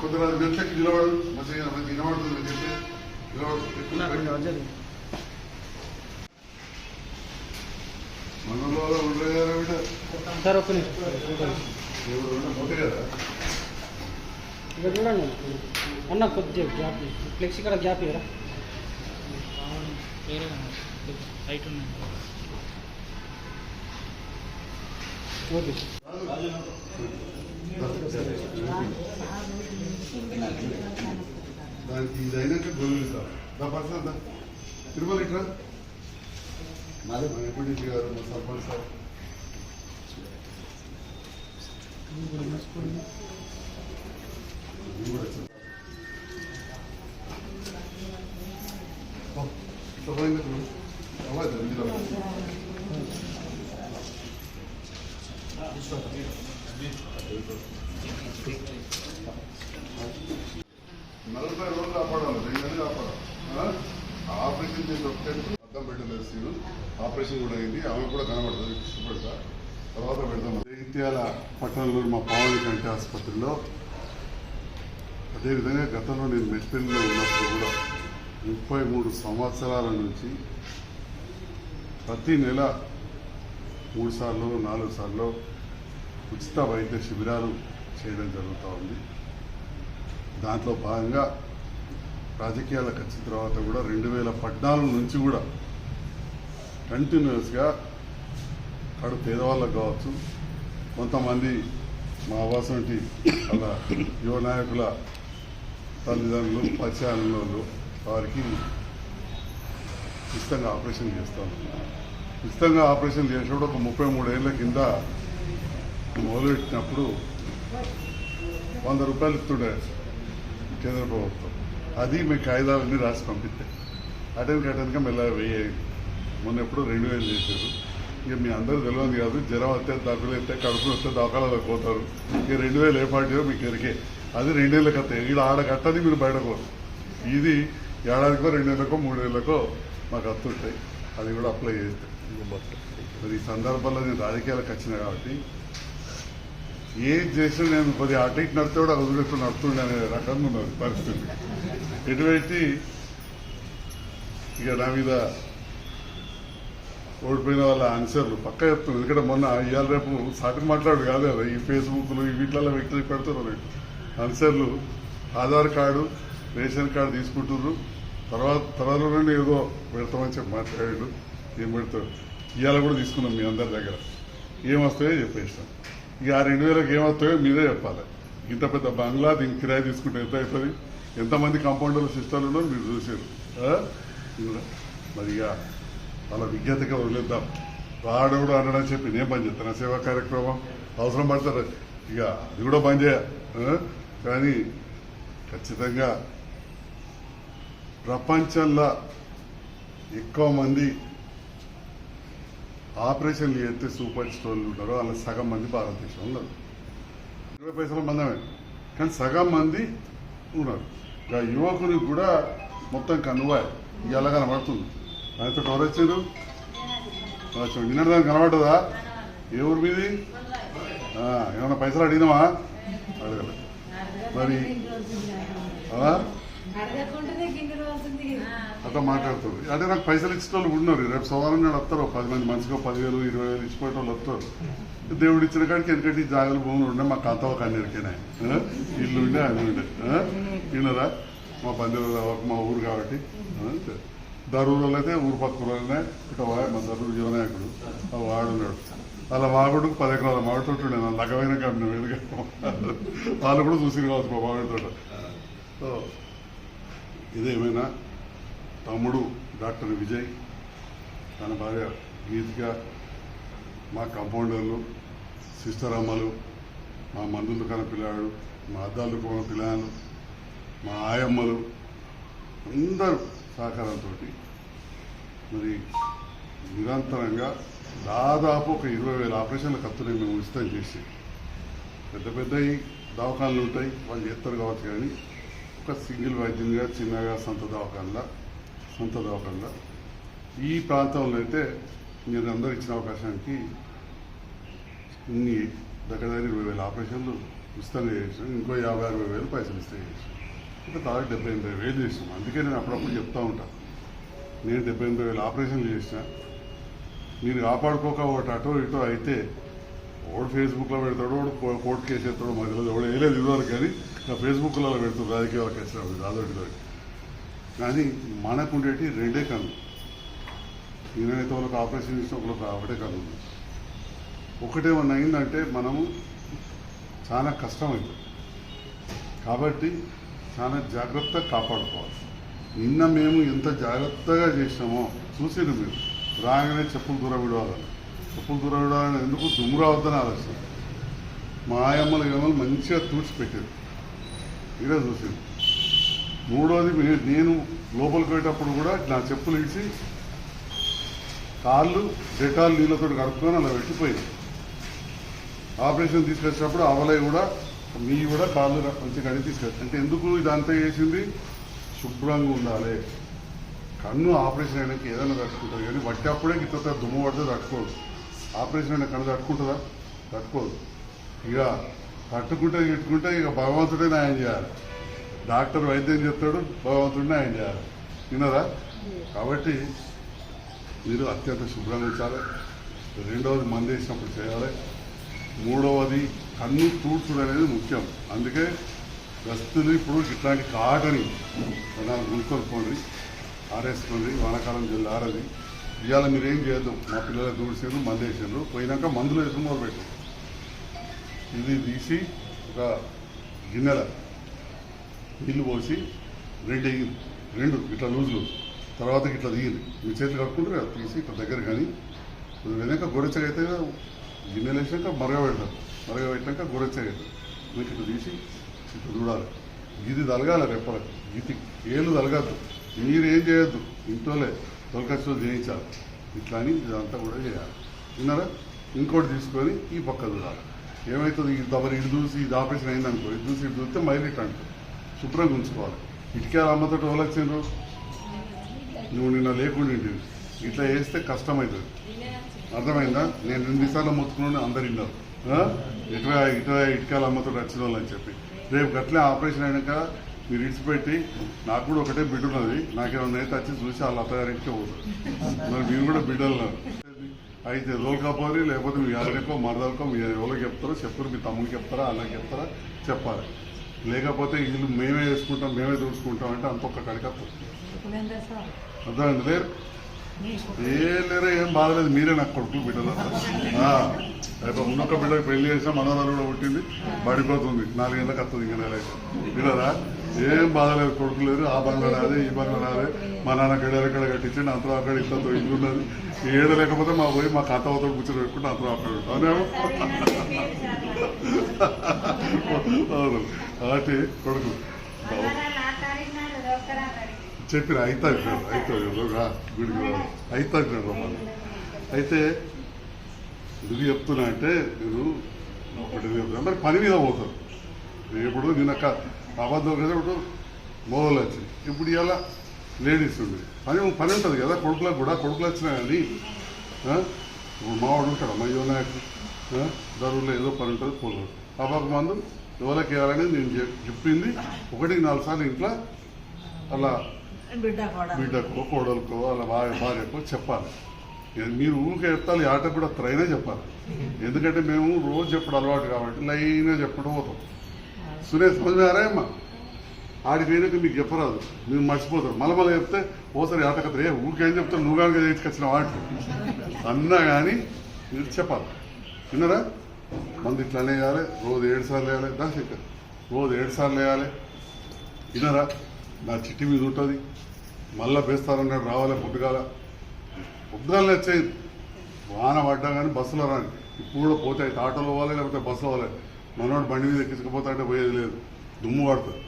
కొద్దిగా గంటలకి నిలబడు మంచిగా మంచి నిలబడుతుంది నేను చెప్తే నిలబడు మనలో ఉండలేదా బిడ్డ. సార్ ఒక్క నిమిషం ఎవరు ఉంటే పోతే కదా. ఇక్కడ చూడండి. అన్న కొద్దిగా గ్యాప్ ఫ్లెక్స్ ఇక్కడ గ్యాప్ ఇవ్వరా? వేరే హైట్ ఉన్నాయి ఓకే దానికి ఇది అయినాక ఇస్తారు దా పర్సన్ దా. తిరుమల ఇట్రా మా ఎంపీడీసీ గారు మా సర్పంచ్ సార్. నలభై రోజులు కాపాడాలి రెండు కాపాడాలి. ఆ? ఆపరేషన్ చేసి ఒకటే అర్థం పెట్టలేదు సీను ఆపరేషన్ కూడా అయింది ఆమె కూడా కనబడుతుంది ఇష్టపడతా. తర్వాత పెడతాం జగిత్యాల పట్టణంలో మా పావని కంటి ఆసుపత్రిలో అదేవిధంగా గతంలో నేను మెట్పెల్లిలో ఉన్నప్పుడు కూడా ముప్పై మూడు సంవత్సరాల నుంచి ప్రతి నెల మూడు సార్లు నాలుగు సార్లు ఉచిత వైద్య శిబిరాలు చేయడం జరుగుతూ ఉంది. దాంట్లో భాగంగా రాజకీయాలకు వచ్చిన తర్వాత కూడా రెండు వేల పద్నాలుగు నుంచి కూడా కంటిన్యూస్గా అక్కడ పేదవాళ్ళకు కావచ్చు కొంతమంది మా అవాసంటి అలా యువ నాయకుల తల్లిదండ్రులు పరిచయాలలో వారికి ఉచితంగా ఆపరేషన్ చేస్తాను ఉచితంగా ఆపరేషన్ చేసినప్పుడు ఒక ముప్పై మూడేళ్ళ కింద మొదలుపెట్టినప్పుడు వంద రూపాయలు ఇస్తుండే. కేంద్ర ప్రభుత్వం అది మీ కాగితాలన్నీ రాసి పంపిస్తే అటెండ్ కట్టడానికి మెల్లగా వెయ్యి మొన్న ఎప్పుడు రెండు వేలు చేశారు. ఇక మీ అందరూ తెలియదు కాదు జ్వరం వస్తే దగ్గులు వస్తే కడుపులు వస్తే దవాఖాలలో పోతారు. ఇక రెండు వేలు ఏ పార్టీయో మీకు ఎరికే. అది రెండు వేల వస్తాయి ఇక్కడ ఆడ కట్టని మీరు బయటకు ఇది ఏడాదికో రెండు వేలకో మూడు వేలకో మాకు అత్తుంటాయి అది కూడా అప్లై చేస్తాయి మరి ఈ సందర్భంలో నేను రాజకీయాలకు వచ్చిన కాబట్టి ఏది చేసినా నేను కొద్ది అటు ఇటు నడితే కూడా నడుతుండే అనే రకంగా ఉన్నది పరిస్థితి. ఎటువైతే ఇక నా మీద ఓడిపోయిన వాళ్ళ ఆన్సర్లు పక్క చెప్తున్నారు. ఎందుకంటే మొన్న ఇవాళ రేపు సాటి మాట్లాడు కాదు కదా ఈ ఫేస్బుక్లు ఈ వీటిలలో వ్యక్తులు పెడుతున్నారు ఆన్సర్లు ఆధార్ కార్డు రేషన్ కార్డు తీసుకుంటున్నారు తర్వాత తర్వాత ఏదో పెడతామని చెప్పి మాట్లాడాడు. ఏం పెడతాడు ఇవాళ కూడా తీసుకున్నాం మీ అందరి దగ్గర. ఏమొస్తాయో చెప్పేస్తాం. ఇక ఆ రెండు వేలకు ఏమవుతాయో మీరే చెప్పాలి. ఇంత పెద్ద బంగ్లా దీనికి కిరాయి తీసుకుంటే ఎంత అవుతుంది? ఎంతమంది కాంపౌండర్లు సిస్టర్లు ఉన్నారో మీరు చూసారు మరి ఇక వాళ్ళ విజ్ఞతగా వదిలేద్దాం. రాడవుడు అనడం చెప్పి నేను బంద్ చేస్తాను సేవా కార్యక్రమం? అవసరం పడతారు? ఇక అది కూడా బంద్ చేయ. కానీ ఖచ్చితంగా ప్రపంచంలో ఎక్కువ మంది ఆపరేషన్లు చేస్తే సూపర్ స్టోర్లు ఉంటారో అలా సగం మంది భారతదేశంలో ఉన్నారు. ఇరవై పైసల మందమే. కానీ సగం మంది ఉన్నారు. ఇక యువకునికి కూడా మొత్తం కనువాయ్ ఇలా కనబడుతుంది. ఆయనతో ఎవరు వచ్చారు? నిన్న దానికి కనబడ్డదా? ఏ ఊరు మీది? ఏమైనా ఏమన్నా పైసలు అడిగినావా? అడగలే. మరి అట్లా మాట్లాడుతుంది అంటే నాకు పైసలు ఇచ్చిన వాళ్ళు ఉన్నారు. రేపు సోమవారం నాడు వస్తారు. ఒక పది మంది మనిషిగా పదివేలు ఇరవై వేలు ఇచ్చిపోయే వాళ్ళు వస్తారు. దేవుడు ఇచ్చిన కాడికి ఎందుకంటే ఈ జాగ్రత్త భూములు ఉండే మా కాంత ఒక అన్నిరికేనా ఇల్లు ఉండే అది ఉండే? వినరా? మా బంధువులు మా ఊరు కాబట్టి? దరూరులో అయితే ఊరు పక్క ఊళ్ళనే ఇక వా- మా దరూరు యువనాయకుడు ఆ వాడున్నాడు అలా వాగుడు పది ఎకరాల మామిడి తోట ఉండే. నా లగమైన కంపెనీ వాళ్ళు కూడా చూసి కావచ్చు మా మామిడి తోట. ఇదేమైనా తమ్ముడు డాక్టర్ విజయ్ తన భార్య గీతిక మా కంపౌండర్లు సిస్టర్ అమ్మలు మా మందులు దుకాణ పిల్లాడు మా అద్దాలు కొన పిల్లలు మా ఆయమ్మలు అందరూ సహకారంతో మరి నిరంతరంగా దాదాపు ఒక ఇరవై వేల ఆపరేషన్ల ఖర్చులు మేము ఉచితం చేసి పెద్ద పెద్దవి దవాఖాన్లు ఉంటాయి వాళ్ళు చేస్తారు కావచ్చు కానీ ఒక సింగిల్ వైద్యంగా చిన్నగా సొంత దవాఖానలా సొంత దవాఖానలా. ఈ ప్రాంతంలో అయితే మీరు అందరూ ఇచ్చిన అవకాశానికి ఇన్ని దగ్గర దగ్గర ఇరవై వేల ఆపరేషన్లు ఉచితంగా చేసాం ఇంకో యాభై అరవై వేలు పైసలు ఇస్తే చేసాం ఇంకా దాదాపు డెబ్బై ఎనభై వేలు చేసాం అందుకే నేను అప్పుడప్పుడు చెప్తా ఉంటాను నేను డెబ్బై ఎనభై వేలు ఆపరేషన్లు చేసిన మీరు కాపాడుకోక ఒకటి అటో ఇటో అయితే ఓడు ఫేస్బుక్లో పెడతాడు ఓడు కోర్టు కేసు ఎత్తాడు మధ్యలో ఎవడు వేయలేదు ఇదివరకు కానీ నా ఫేస్బుక్లో పెడతాడు రాజకీయాల కేసు అదొకటి కానీ మనకు ఉండేటి రెండే కన్ను నేనైతే వాళ్ళకి ఆపరేషన్ చేసిన ఒకరికి ఒకటే కన్ను ఒకటే ఒకటేమన్నా అయిందంటే మనము చాలా కష్టమైంది. కాబట్టి చాలా జాగ్రత్తగా కాపాడుకోవాలి. నిన్న మేము ఎంత జాగ్రత్తగా చేసినామో చూసిరు మీరు. రాగానే చెప్పులు దూరం విడవాలని తప్పులు దూరం ఎందుకు దుమ్ము రావద్దని ఆలోచన. మా ఆయమ్మలు ఏమో మంచిగా తూడ్చిపెట్టారు మీరే చూసారు మూడోది నేను లోపలికి పోయేటప్పుడు కూడా నా చెప్పులు ఇచ్చి కాళ్ళు డెటాల్ నీళ్ళతో కడుక్కొని అలా పెట్టిపోయింది ఆపరేషన్ తీసుకొచ్చినప్పుడు అవలై కూడా మీ కూడా కాళ్ళు మంచి కడిగి తీసుకొచ్చి అంటే ఎందుకు ఇదంతా చేసింది? శుభ్రంగా ఉండాలి. కన్ను ఆపరేషన్ అయినాక ఏదైనా తట్టుకుంటుంది కానీ వడ్డప్పుడే ఇంత దుమ్ము పడితే తట్టుకోవచ్చు ఆపరేషన్ అయినా కళ్ళు తట్టుకుంటుందా? తట్టుకోదు. ఇక తట్టుకుంటే ఇట్టుకుంటే ఇక భగవంతుడే న్యాయం చేయాలి. డాక్టర్ వైద్యం చెప్తాడు భగవంతుడు న్యాయం చేయాలి. విన్నదా కాబట్టి మీరు అత్యంత శుభ్రంగా ఉంచాలి. రెండవది మంది వేసినప్పుడు చేయాలి. మూడవది కన్ను తూడ్చుడు అనేది ముఖ్యం. అందుకే దస్తులు ఇప్పుడు ఇట్లాంటి కాటని నాలుగు ఆరేసుకోండి వానాకాలం జల్లారది. ఆరది ఇవాళ మీరు ఏం చేయొద్దు. మా పిల్లలు దూడిసారు మందు వేసారు పోయినాక మందులు వేసి మొదలు పెట్టారు ఇది తీసి ఒక గిన్నెల నీళ్ళు పోసి రెండు వేయండి రెండు ఇట్లా లూజ్ లూజ్ తర్వాత ఇట్లా దిగింది మీ చేతులు కట్టుకుంటారు తీసి ఇట్లా దగ్గర కానీ. కొద్దిగా వెనక గొరెచ్చగా అయితే గిన్నెలు వేసినాక మరగ పెడతారు. మరగ పెట్టాక గొరెచ్చగా అవుతుంది మీకు ఇట్లా తీసి ఇట్లా చూడాలి ఇది తలగాలి రెప్పలకి. ఇది ఏళ్ళు తలగద్దు. మీరు ఏం చేయొద్దు. ఇంట్లోలే తొలకచ్చు జయించాలి ఇట్లా అని ఇదంతా కూడా చేయాలి. విన్నారా? ఇంకోటి తీసుకొని ఈ పక్క చూడాలి. ఏమవుతుంది ఇది దబరి ఇటు చూసి ఇది ఆపరేషన్ అయిందనుకో ఇది చూసి ఇటు చూస్తే మైలు ఇట్లా అంటారు. శుభ్రంగా ఉంచుకోవాలి. ఇటుకే అమ్మతో ఎవరొచ్చిండ్రు నువ్వు నిన్న లేకుండా ఇట్లా వేస్తే కష్టమవుతుంది. అర్థమైందా? నేను రెండుసార్లు మొత్తుకున్నాను అందరు విన్నారు. ఇటువే ఇటువై ఇటువై ఇటుకాల అమ్మతో వచ్చిన వాళ్ళు అని చెప్పి. రేపు గట్లే ఆపరేషన్ అయినాక మీరు ఇడిచిపెట్టి నాకు కూడా ఒకటే బిడ్డ ఉన్నది. నాకేమన్నా అయితే వచ్చి చూసి వాళ్ళ అత్తగారింటికే పోతుంది మరి మీరు కూడా బిడ్డలు. అయితే రోల్కపోరి లేకపోతే మీ అల్లరికో మరదలకో మీరు ఎవరికి చెప్తారో చెప్పరు మీ తమ్ముడికి చెప్తారా అన్నకి చెప్తారా చెప్పాలి. లేకపోతే ఇల్లు మేమే వేసుకుంటాం మేమే దూసుకుంటాం అంటే అంత ఒక్క కడికత్తాం. అర్థమైంది లేరు ఏ లేరా ఏం బాధలేదు మీరే నాకు కొడుకులు బిడ్డలు. రేపు ఉన్నొక్క బిడ్డకి పెళ్ళి చేసినా మనవరాలు కూడా పుట్టింది. పడిపోతుంది. నాలుగేళ్ళకి వస్తుంది ఇంకా నెల ఏం బాధలేదు కొడుకు లేదు ఆ బంగ్లా రాదే ఈ బంగ్లా రాదే. మా నాన్న గడియాలక్కడ కట్టించండి అంతా అక్కడ ఇట్లతో ఇల్లు ఉన్నది. ఏడ లేకపోతే మా పోయి మా ఖాతా అవుతాడు కూర్చొని పెట్టుకుంటే అంతా అక్కడ అవునేమో అవును? కాబట్టి కొడుకు. చెప్పిన అవుతాడు అయితే గుడికి అయితే అయితే ఎందుకు చెప్తున్నా అంటే నేను ఒకటి మరి పని మీద పోతారు. ఇప్పుడు నిన్న అబద్ధం కదా ఇప్పుడు మోదలు వచ్చి. ఇప్పుడు ఇలా లేడీస్ ఉంది పని పని ఉంటుంది కదా కొడుకులకు కూడా కొడుకులు వచ్చినా కానీ? ఇప్పుడు మావాడు ఉంటాడు మా యువనాయకుడు దరువులో ఏదో పని ఉంటుంది పోతాడు. అబ్బాకు మందు ఎవరికి వేయాలనేది నేను చెప్- చెప్పింది. ఒకటికి నాలుగు సార్లు ఇంట్లో అలా బిడ్డకో కోడలకో అలా భార్య భార్యకో చెప్పాలి. మీరు ఊరికే చెప్తారు ఈ కూడా త్రైనే చెప్పాలి. ఎందుకంటే మేము రోజు చెప్పడం అలవాటు కాబట్టి లైన్గా చెప్పడం పోతాం. సురేష్ సమజారా అమ్మా ఆడికి పోయినాక మీకు చెప్పరాదు. మీరు మర్చిపోతారు. మళ్ళీ మళ్ళీ చెప్తే ఓసారి ఆటకత్ర ఏ ఊరికేం చెప్తారు? నువ్వు కనుక చేసుకొచ్చిన వాటి అన్నా కానీ మీరు చెప్పాలి. విన్నారా? మంది ఇట్లానే వేయాలి రోజు ఏడు సార్లు వేయాలి దా రోజు ఏడు సార్లు వేయాలి విన్నారా? నా చిట్టి మీద ఉంటుంది. మళ్ళా వేస్తారన్నాడు రావాలి పొద్దుగాల? పొద్దుగాల వచ్చాయి వాన పడ్డా కానీ బస్సులో రాని. ఇప్పుడు కూడా పోతాయి. ఆటోలో పోవాలి లేకపోతే బస్సులో పోవాలి మనోడు బండి మీద ఎక్కించకపోతా అంటే పోయేది లేదు. దుమ్ము పడుతుంది.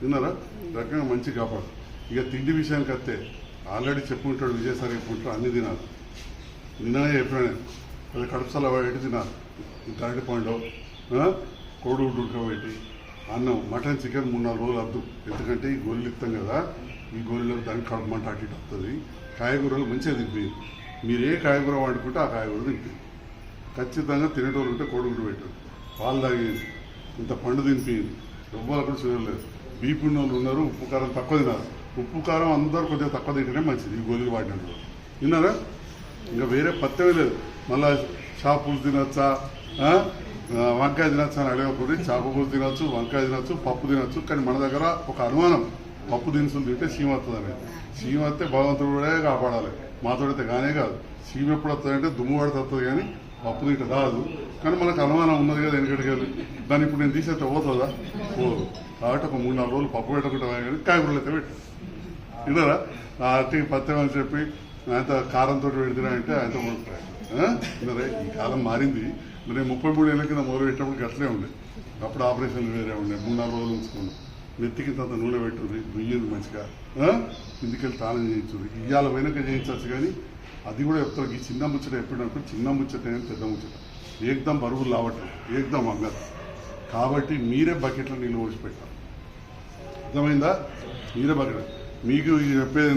తిన్నారా రకంగా మంచి కాపాడు. ఇక తిండి విషయానికి వస్తే ఆల్రెడీ చెప్పుకుంటాడు విజయసారి చెప్పుకుంటాడు అన్ని తినాలి. నిన్ననే చెప్పాను నేను. అది కడుపుసల పెట్టి తినాలి? గరటి అరటి పండు కోడి ఉడకబెట్టి అన్నం మటన్ చికెన్ మూడు నాలుగు రోజులు అద్దు ఎందుకంటే ఈ గొర్రెలు ఇస్తాం కదా. ఈ గొర్రెలకు దానికి కడుపు మంట అటు ఇటు వస్తుంది. కాయగూరలు మంచిగా తింపి మీరు ఏ కాయగూర వండుకుంటే ఆ కాయగూర తింపి ఖచ్చితంగా తినేటోళ్ళు ఉంటే కోడిగుడ్డు పెట్టు పాలు తాగేది. ఇంత పండు తినిపించింది ఎవ్వరు కూడా చూడలేదు బీపీ వాళ్ళు ఉన్నారు ఉప్పు కారం తక్కువ తినారు ఉప్పు కారం అందరూ కొద్దిగా తక్కువ తింటేనే మంచిది ఈ గోళీలు వాడినట్టు విన్నారా? ఇంకా వేరే పత్యమే లేదు. మళ్ళా చేపలు తినచ్చా? వంకాయ తినచ్చా అని అడగకూడదు చేపలు తినచ్చు వంకాయ తినచ్చు పప్పు తినచ్చు కానీ మన దగ్గర ఒక అనుమానం. పప్పు దినుసులు తింటే సీమ వస్తుంది అనేది సీమ వస్తే భగవంతుడు కూడా కాపాడాలి. మాతోడితే కానే కాదు. సీమ ఎప్పుడు వస్తుందంటే దుమ్ము పడితే వస్తుంది కానీ పప్పు తింటే రాదు. కానీ మనకు అనుమానం ఉన్నది కదా వెనకటికి కాదు దాన్ని ఇప్పుడు నేను తీసేస్తే పోతుందా? పోదు. కాబట్టి ఒక మూడు నాలుగు రోజులు పప్పు పెట్టకుండా కానీ కాయగూరలు అయితే పెట్టు. ఇదరా ఆ అట్టి పత్యం అని చెప్పి ఆయనత కారంతో పెడుతున్నా అంటే ఆయనతో విన్నారా? ఈ కాలం మారింది. మరి నేను ముప్పై మూడు ఏళ్ళ కింద మొదలు పెట్టినప్పుడు అట్లే ఉండే. అప్పుడు ఆపరేషన్లు వేరే ఉండే. మూడు నాలుగు రోజులు ఉంచుకున్నాం. నెత్తికి తర్వాత నూనె పెట్టుర్రి దుయ్యంది మంచిగా. ఇందుకెళ్ళి ఇంటికెళ్ళి తాళం చేయించుర్రి. ఇవాళ వెనక చేయించవచ్చు కానీ అది కూడా చెప్తారు ఈ చిన్న ముచ్చట ఎప్పుడప్పుడు చిన్న ముచ్చట ఏం పెద్ద ముచ్చట. ఏకదం బరువులు లావట్లేదు ఏకదం అంగదు కాబట్టి మీరే బకెట్లో నీళ్ళు ఓడిచిపెట్టాలి. అర్థమైందా? మీరే బకెట్ మీకు ఇది చెప్పేది